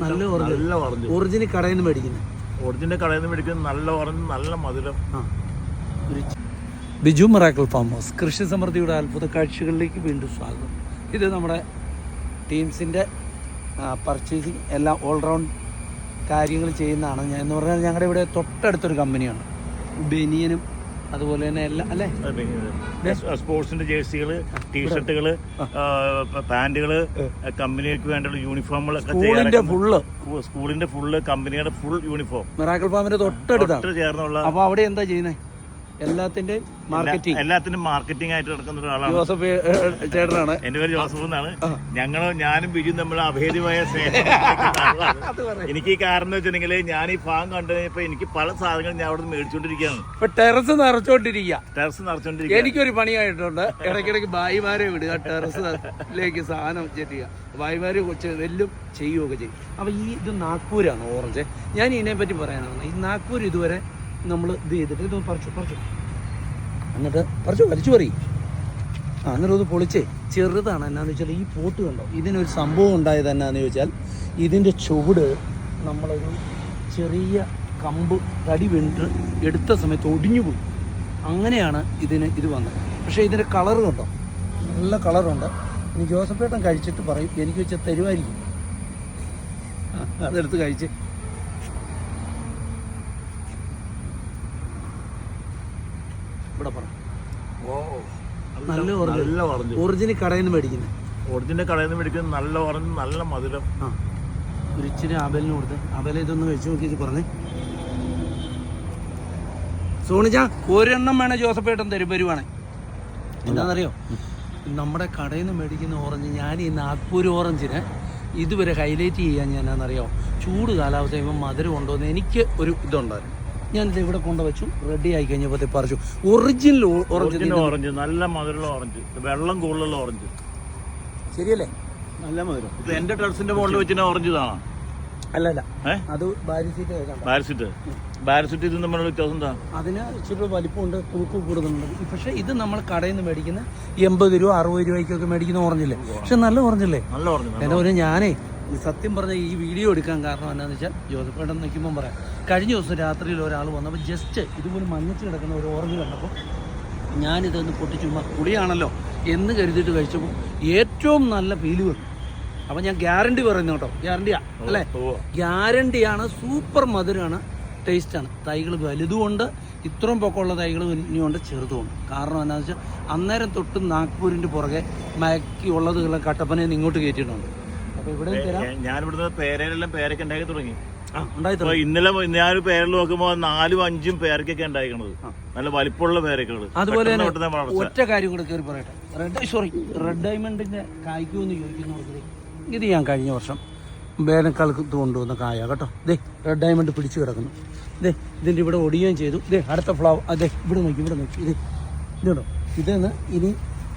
നല്ല ഓറഞ്ച് നല്ല orange original കടയിൽ നിന്ന് മേടിക്കുന്നത് ഒറിജിനൽ കടയിൽ നിന്ന് മേടിക്കുന്ന നല്ല ഓറഞ്ച് നല്ല മധുരം. ബിജു മറാക്കൽ ഫാം ഹൗസ് കൃഷി സമൃദ്ധിയുടെ അത്ഭുത കാഴ്ചകളിലേക്ക് വീണ്ടും സ്വാഗതം. ഇത് നമ്മുടെ ടീംസിന്റെ പർച്ചേസിങ് എല്ലാം ഓൾറൗണ്ട് കാര്യങ്ങൾ ചെയ്യുന്നതാണ്. ഞാൻ എന്ന് പറഞ്ഞാൽ ഞങ്ങളുടെ ഇവിടെ തൊട്ടടുത്തൊരു കമ്പനിയാണ് ബനിയനും അതുപോലെ തന്നെ എല്ലാം അല്ലേ? സ്പോർട്സിന്റെ ജേഴ്സികൾ ടീഷർട്ടുകൾ പാന്റുകൾ കമ്പനിക്ക് വേണ്ടിയുള്ള യൂണിഫോമുകളൊക്കെ സ്കൂളിന്റെ ഫുള്ള്. സ്കൂളിന്റെ ഫുള്ള് കമ്പനിയുടെ ഫുൾ യൂണിഫോം. മിറാക്കിൾ ഫാമിന്റെ തൊട്ടടുത്താണ്. തൊട്ട് ചേർന്നുള്ള അപ്പൊ അവിടെ എന്താ ചെയ്യുന്നത് എല്ലാത്തിന്റെ മാർക്കറ്റിംഗ് എല്ലാത്തിനും മാർക്കറ്റിംഗ് ആയിട്ട് നടക്കുന്ന ഒരാളാണ്. ജോസഫ് ചേട്ടനാണ്. എന്റെ പേര് ജോസഫ് എന്നാണ്. ഞങ്ങൾ ഞാനും ബിജു തമ്മിൽ അഭേദ്യമായ സ്നേഹം എനിക്ക് ഈ കാരണം വെച്ചിട്ടുണ്ടെങ്കിൽ ഞാൻ ഈ ഫാം കണ്ടപ്പോ എനിക്ക് പല സാധനങ്ങളും ഞാൻ അവിടെ മേടിച്ചോണ്ടിരിക്കുകയാണ്. ഇപ്പൊ ടെറസ് നിറച്ചോണ്ടിരിക്കുക ടെറസ് നിറച്ചോണ്ടിരിക്കുക എനിക്കൊരു പണിയായിട്ടുണ്ട് ഇടയ്ക്കിടയ്ക്ക് ബായിമാരെ വിടുക ടെറസിലേക്ക് സാധനം ചെല്ലുക ഭായിമാര് കൊച്ചു വെല്ലും ചെയ്യുകയൊക്കെ ചെയ്യും. അപ്പൊ ഈ ഇത് നാഗ്പൂരാണ് ഓറഞ്ച്. ഞാൻ ഇതിനെ പറ്റി പറയാനാണ് ഈ നാഗ്പൂർ ഇതുവരെ നമ്മൾ ഇത് ചെയ്തിട്ട് ഇതൊന്ന് പറിച്ചു പറിച്ചു. എന്നിട്ട് പറിച്ചു വലിച്ചു പറയും ആ അന്നേരം ഒന്ന് പൊളിച്ചേ ചെറുതാണ് എന്നാന്ന് വെച്ചാൽ ഈ പോട്ട് കണ്ടോ? ഇതിനൊരു സംഭവം ഉണ്ടായത് എന്നാന്ന് ചോദിച്ചാൽ ഇതിന്റെ ചുവട് നമ്മളൊരു ചെറിയ കമ്പ് തടി വെണ്ട് എടുത്ത സമയത്ത് ഒടിഞ്ഞു പോയി അങ്ങനെയാണ് ഇതിന് ഇത് വന്നത്. പക്ഷേ ഇതിന്റെ കളർ കണ്ടോ? നല്ല കളറുണ്ട്. ഇനി ജോസഫേട്ടൻ കഴിച്ചിട്ട് പറയും എനിക്ക് വെച്ചാൽ തരുമായിരിക്കും അതെടുത്ത് കഴിച്ച് ഇവിടെ പറ നല്ല ഓറഞ്ച് നല്ല ഓറഞ്ച് ഒറിജിനൽ കടയിൽ നിന്ന് മേടിക്കുന്നത് ഒറിജിനൽ കടയിൽ നിന്ന് മേടിക്കുന്നത് നല്ല ഓറഞ്ച് നല്ല മധുരം. ആ. ഒരു ഇച്ചിരി അബലിന് കൊടുത്ത്. അബല ഇതൊന്ന് വെച്ച് നോക്കിയിട്ട് പറഞ്ഞേ. സോണിജ ഒരെണ്ണം വേണേ ജോസഫ് ഏട്ടൻ തരും വരുവാണേ. എന്താണെന്നറിയോ? നമ്മുടെ കടയിൽ നിന്ന് മേടിക്കുന്ന ഓറഞ്ച് ഞാൻ ഈ നാഗ്പൂർ ഓറഞ്ചിന് ഇതുവരെ ഹൈലൈറ്റ് ചെയ്യാൻ ഞാൻ എന്നാണെന്നറിയോ ചൂട് കാലാവസ്ഥ കഴിയുമ്പോൾ മധുരം ഉണ്ടോ എന്ന് എനിക്ക് ഒരു ഇതുണ്ടായിരുന്നു. ഞാനിത് ഇവിടെ കൊണ്ടുവച്ചു റെഡി ആയി കഴിഞ്ഞപ്പോൾ പറിച്ചു. ഒറിജിനൽ ഒറിജിനൽ ഓറഞ്ച് നല്ല മധുരമുള്ള ഓറഞ്ച് വെള്ളം കൂടുതലുള്ള ഓറഞ്ച് ശരിയല്ലേ? നല്ല മധുരം. ഇത് എന്റെ ടെറസിന്റെ മുകളിൽ വെച്ചിട്ട് ഓറഞ്ച് ഇതാണോ? അല്ലല്ല അല്ല. അത് ബാരിസിറ്റ് ബാരിസിറ്റ് ബാരസിറ്റ്. ബാരസിറ്റ് ഇത് തമ്മിലുള്ള വ്യത്യാസം എന്താ? അതിന് ഇച്ചിരി വലിപ്പമുണ്ട് തൂക്ക് കൂടുതലുണ്ട്. പക്ഷെ ഇത് നമ്മൾ കടയിൽ നിന്ന് മേടിക്കുന്ന എൺപത് രൂപ അറുപത് രൂപയ്ക്കൊക്കെ മേടിക്കുന്ന ഓറഞ്ചില്ലേ പക്ഷെ നല്ല ഓറഞ്ചല്ലേ നല്ല ഓറഞ്ച് ഒരു ഞാനേ ഈ സത്യം പറഞ്ഞ ഈ വീഡിയോ എടുക്കാൻ കാരണം എന്നാന്ന് വെച്ചാൽ ജോസഫേട്ടൻ നിൽക്കുമ്പം പറയാം. കഴിഞ്ഞ ദിവസം രാത്രിയിൽ ഒരാൾ വന്നപ്പോൾ ജസ്റ്റ് ഇതുപോലെ മഞ്ഞച്ച് കിടക്കുന്ന ഒരു ഓറഞ്ച് കണ്ടപ്പോൾ ഞാനിതൊന്ന് പൊട്ടിച്ചുമ്പോൾ ചുമ്മാ പുളിയാണല്ലോ എന്ന് കരുതിയിട്ട് കഴിച്ചപ്പോൾ ഏറ്റവും നല്ല ഫീൽ വന്നു. അപ്പം ഞാൻ ഗ്യാരണ്ടി പറയുന്നു കേട്ടോ. ഗ്യാരണ്ടിയാ അല്ലേ. ഗ്യാരണ്ടിയാണ് സൂപ്പർ മധുരമാണ് ടേസ്റ്റാണ് തൈകൾ വലുതുമുണ്ട് ഇത്രയും പൊക്കമുള്ള തൈകൾ ഇനിയുണ്ട് ചെറുതുമുണ്ട്. കാരണം എന്താണെന്ന് വെച്ചാൽ അന്നേരം തൊട്ട് നാഗ്പൂരിന്റെ പുറകെ മയക്കി ഉള്ളതുകളെ കട്ടപ്പനയിൽ നിന്ന് ഇങ്ങോട്ട് കയറ്റിയിട്ടുണ്ട്. ഇവിടുന്ന് പേരയിലെല്ലാം പേരൊക്കെ ഉണ്ടാക്കി തുടങ്ങി. അപ്പൊ ഇന്നലെ ഞാൻ പേരിൽ നോക്കുമ്പോ നാലും അഞ്ചും പേരക്കൊക്കെ ഉണ്ടായിരിക്കണത് നല്ല വലിപ്പമുള്ള പേരക്കുകൾ അതുപോലെ തന്നെ ഒറ്റ കാര്യം കൂടെ കയറി പറയട്ടെ. റെഡ് സോറി റെഡ് ഡയമണ്ടിന്റെ കായ്ക്കുമെന്ന് ചോദിക്കുന്നവർക്ക് ഇത് ഞാൻ കഴിഞ്ഞ വർഷം വേനൽക്കാലത്ത് കൊണ്ടുവന്ന കായ കേട്ടോ. ദേ റെഡ് ഡയമണ്ട് പിടിച്ചു കിടക്കുന്നു. ദേ ഇതിന്റെ ഇവിടെ ഒടിയുകയും ചെയ്തു. ദേ അടുത്ത ഫ്ലവർ അതെ ഇവിടെ നോക്കി ഇവിടെ നോക്കി. ഇത് ഇതുണ്ടോ ഇതെന്ന് ഇനി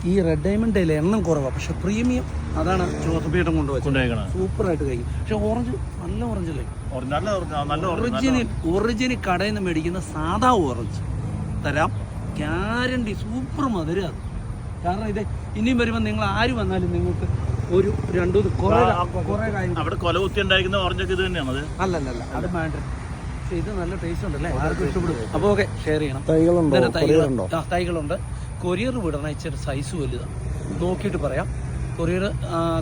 ഈ റെഡ് ഡയമണ്ടിൽ എണ്ണം കുറവാണ് പക്ഷെ പ്രീമിയം അതാണ് ജോസഫീട്ടം കൊണ്ടുപോയത് സൂപ്പർ സൂപ്പറായിട്ട് കഴിക്കും. പക്ഷെ ഓറഞ്ച് നല്ല ഓറഞ്ച് അല്ലേ? ഒറിജിന് ഒറിജിനൽ കടയിൽ നിന്ന് മേടിക്കുന്ന സാധാ ഓറഞ്ച് തരാം. ഗ്യാരണ്ടി സൂപ്പർ മധുരം അത്. കാരണം ഇത് ഇനിയും വരുമ്പോൾ നിങ്ങൾ ആര് വന്നാലും നിങ്ങൾക്ക് ഒരു രണ്ടു കുറേ കുറേ കാര്യം. അവിടെ കൊല കുത്തി ഉണ്ടായിരിക്കുന്ന ഓറഞ്ചൊക്കെ ഇത് തന്നെയാണത് അല്ലല്ലല്ല അത് മാൻഡ്രി പക്ഷെ ഇത് നല്ല ടേസ്റ്റ് ഉണ്ടല്ലേ? ആർക്കും ഇഷ്ടപ്പെടും. അപ്പോൾ ഓക്കെ ഷെയർ ചെയ്യണം. തൈകളുണ്ടോ? തൈകളുണ്ട് ആ തൈകളുണ്ട്. കൊറിയർ വിടണ ഇച്ചിരി സൈസ് വലുതാണ് നോക്കിയിട്ട് പറയാം കൊറിയർ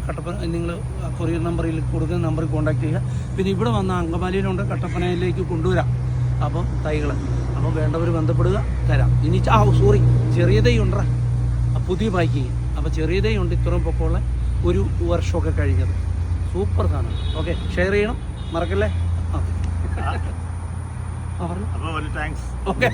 കട്ടപ്പന നിങ്ങൾ കൊറിയർ നമ്പറിൽ കൊടുക്കുന്ന നമ്പറിൽ കോൺടാക്ട് ചെയ്യുക പിന്നെ ഇവിടെ വന്ന അങ്കമാലിയിലുണ്ട് കട്ടപ്പനയിലേക്ക് കൊണ്ടുവരാം അപ്പം തൈകൾ അപ്പം വേണ്ടവർ ബന്ധപ്പെടുക തരാം ഇനി ആ സോറി ചെറിയ തൈ ഉണ്ടേ പുതിയ പാക്കിങ് അപ്പോൾ ചെറിയ തൈ ഉണ്ട് ഇത്രയും പൊക്കമുള്ള ഒരു വർഷമൊക്കെ കഴിഞ്ഞത് സൂപ്പർ സാധനം ഓക്കെ ഷെയർ ചെയ്യണം മറക്കല്ലേ ആ പറഞ്ഞു ഓക്കെ